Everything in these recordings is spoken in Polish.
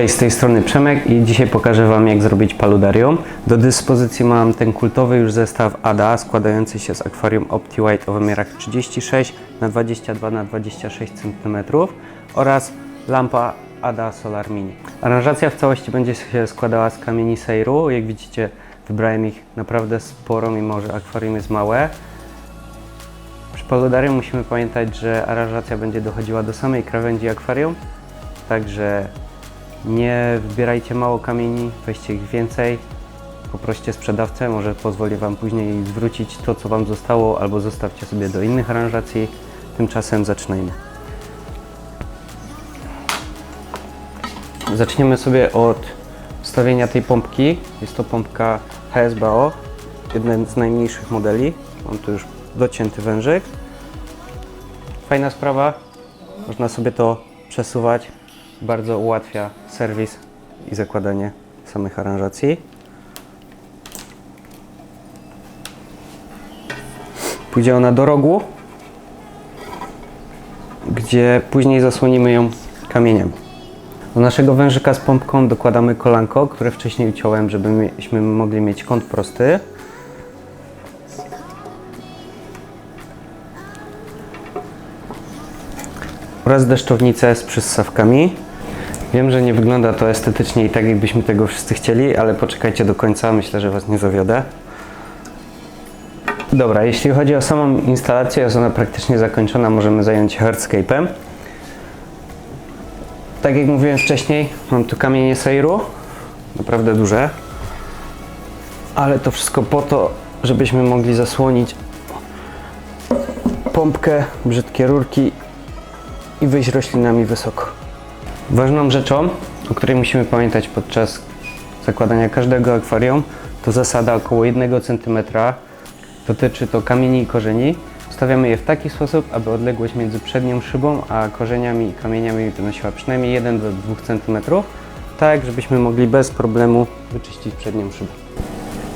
Cześć, z tej strony Przemek i dzisiaj pokażę Wam jak zrobić paludarium. Do dyspozycji mam ten kultowy już zestaw ADA składający się z akwarium OptiWhite o wymiarach 36 na 22 na 26 cm oraz lampa ADA Solar Mini. Aranżacja w całości będzie się składała z kamieni sejru. Jak widzicie wybrałem ich naprawdę sporo, mimo że akwarium jest małe. Przy paludarium musimy pamiętać, że aranżacja będzie dochodziła do samej krawędzi akwarium, także nie wybierajcie mało kamieni, weźcie ich więcej. Poproście sprzedawcę, może pozwoli Wam później zwrócić to, co Wam zostało, albo zostawcie sobie do innych aranżacji. Tymczasem zaczynajmy. Zaczniemy sobie od wstawienia tej pompki. Jest to pompka HSBO, jeden z najmniejszych modeli. Mam tu już docięty wężyk. Fajna sprawa, można sobie to przesuwać. Bardzo ułatwia serwis i zakładanie samych aranżacji. Pójdzie ona do rogu, gdzie później zasłonimy ją kamieniem. Do naszego wężyka z pompką dokładamy kolanko, które wcześniej uciąłem, żebyśmy mogli mieć kąt prosty. oraz deszczownicę z przyssawkami. Wiem, że nie wygląda to estetycznie i tak, jakbyśmy tego wszyscy chcieli, ale poczekajcie do końca, myślę, że Was nie zawiodę. Dobra, jeśli chodzi o samą instalację, jest ona praktycznie zakończona, możemy zająć się hardscape'em. Tak jak mówiłem wcześniej, mam tu kamienie sejru, naprawdę duże, ale to wszystko po to, żebyśmy mogli zasłonić pompkę, brzydkie rurki i wyjść roślinami wysoko. Ważną rzeczą, o której musimy pamiętać podczas zakładania każdego akwarium, to zasada około 1 cm. Dotyczy to kamieni i korzeni. Ustawiamy je w taki sposób, aby odległość między przednią szybą a korzeniami i kamieniami wynosiła przynajmniej 1 do 2 cm, tak żebyśmy mogli bez problemu wyczyścić przednią szybę.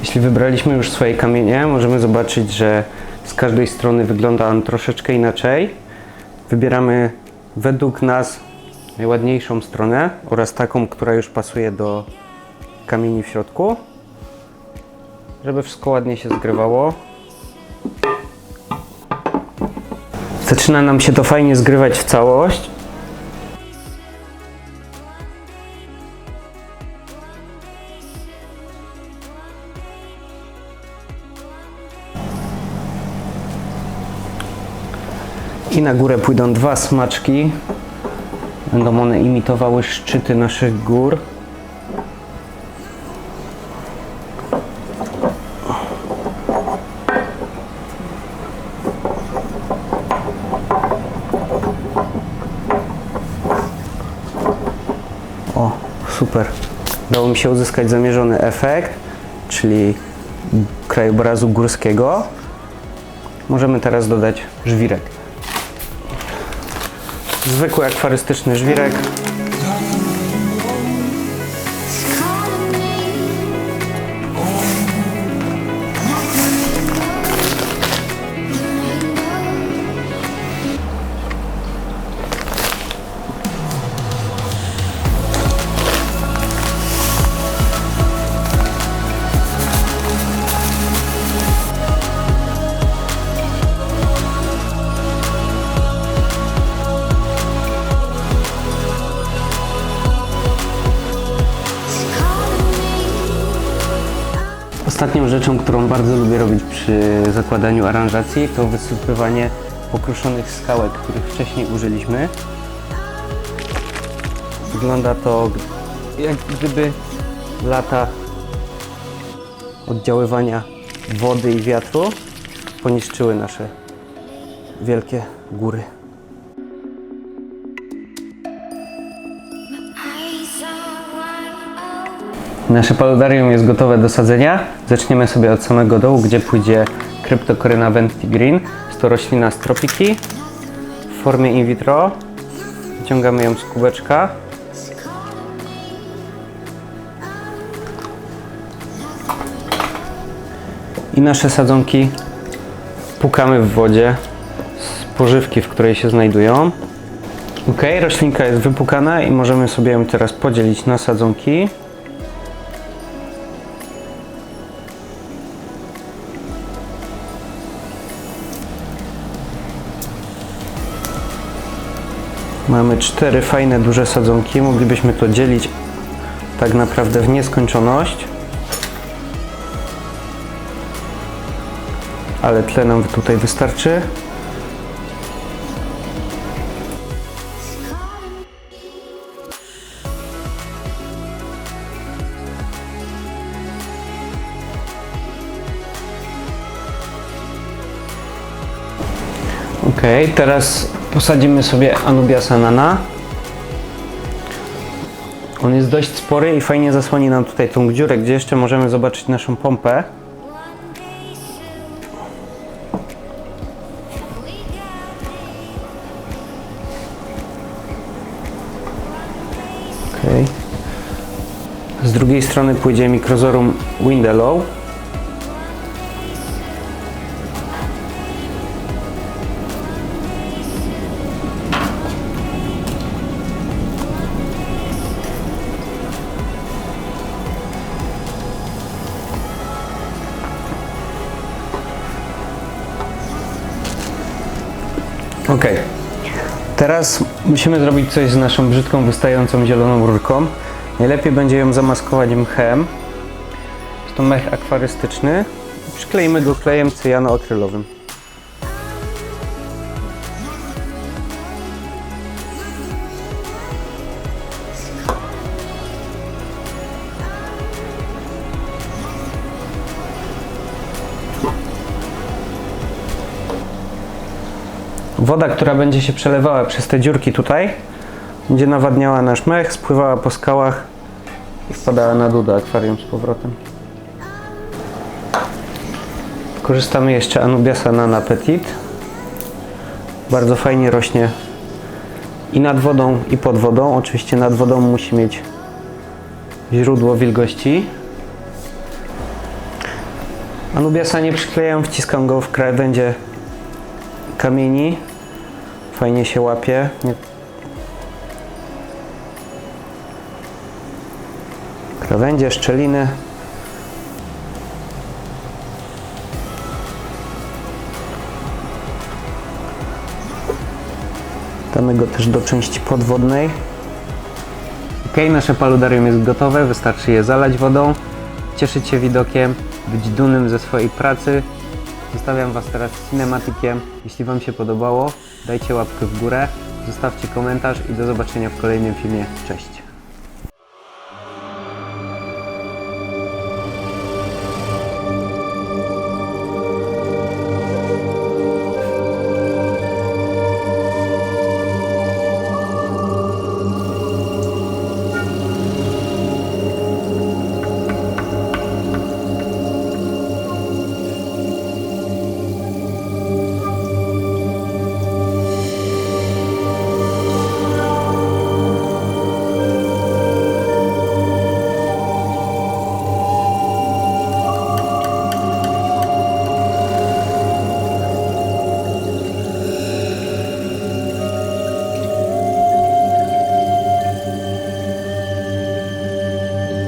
Jeśli wybraliśmy już swoje kamienie, możemy zobaczyć, że z każdej strony wygląda on troszeczkę inaczej. Wybieramy według nas najładniejszą stronę oraz taką, która już pasuje do kamieni w środku, żeby wszystko ładnie się zgrywało. Zaczyna nam się to fajnie zgrywać w całość. I na górę pójdą dwa smaczki. Będą one imitowały szczyty naszych gór. O, super. Udało mi się uzyskać zamierzony efekt, czyli krajobrazu górskiego. Możemy teraz dodać żwirek. Zwykły akwarystyczny żwirek. Ostatnią rzeczą, którą bardzo lubię robić przy zakładaniu aranżacji, to wysypywanie pokruszonych skałek, których wcześniej użyliśmy. Wygląda to jak gdyby lata oddziaływania wody i wiatru poniszczyły nasze wielkie góry. Nasze paludarium jest gotowe do sadzenia. Zaczniemy sobie od samego dołu, gdzie pójdzie Cryptocoryna Ventigreen. Jest to roślina z tropiki w formie in vitro. Wyciągamy ją z kubeczka. I nasze sadzonki pukamy w wodzie z pożywki, w której się znajdują. Ok, roślinka jest wypukana i możemy sobie ją teraz podzielić na sadzonki. Mamy cztery fajne, duże sadzonki. Moglibyśmy to dzielić tak naprawdę w nieskończoność. Ale tyle nam tutaj wystarczy. Ok, teraz posadzimy sobie Anubiasa nana. On jest dość spory i fajnie zasłoni nam tutaj tą dziurę, gdzie jeszcze możemy zobaczyć naszą pompę. Z drugiej strony pójdzie Microzorum Windelow. Ok. Teraz musimy zrobić coś z naszą brzydką, wystającą zieloną rurką. Najlepiej będzie ją zamaskować mchem. Jest to mech akwarystyczny. Przykleimy go klejem cyjano-akrylowym. Woda, która będzie się przelewała przez te dziurki tutaj, będzie nawadniała nasz mech, spływała po skałach i wpadała na do akwarium z powrotem. Korzystamy jeszcze Anubiasa Nana Petit. Bardzo fajnie rośnie i nad wodą, i pod wodą. Oczywiście nad wodą musi mieć źródło wilgoci. Anubiasa nie przyklejam, wciskam go w krawędzie kamieni. Fajnie się łapie. Nie... Krawędzie, szczeliny. Damy go też do części podwodnej. Ok, nasze paludarium jest gotowe, wystarczy je zalać wodą, cieszyć się widokiem, być dumnym ze swojej pracy. Zostawiam Was teraz z cinematikiem. Jeśli Wam się podobało, dajcie łapkę w górę, zostawcie komentarz i do zobaczenia w kolejnym filmie. Cześć!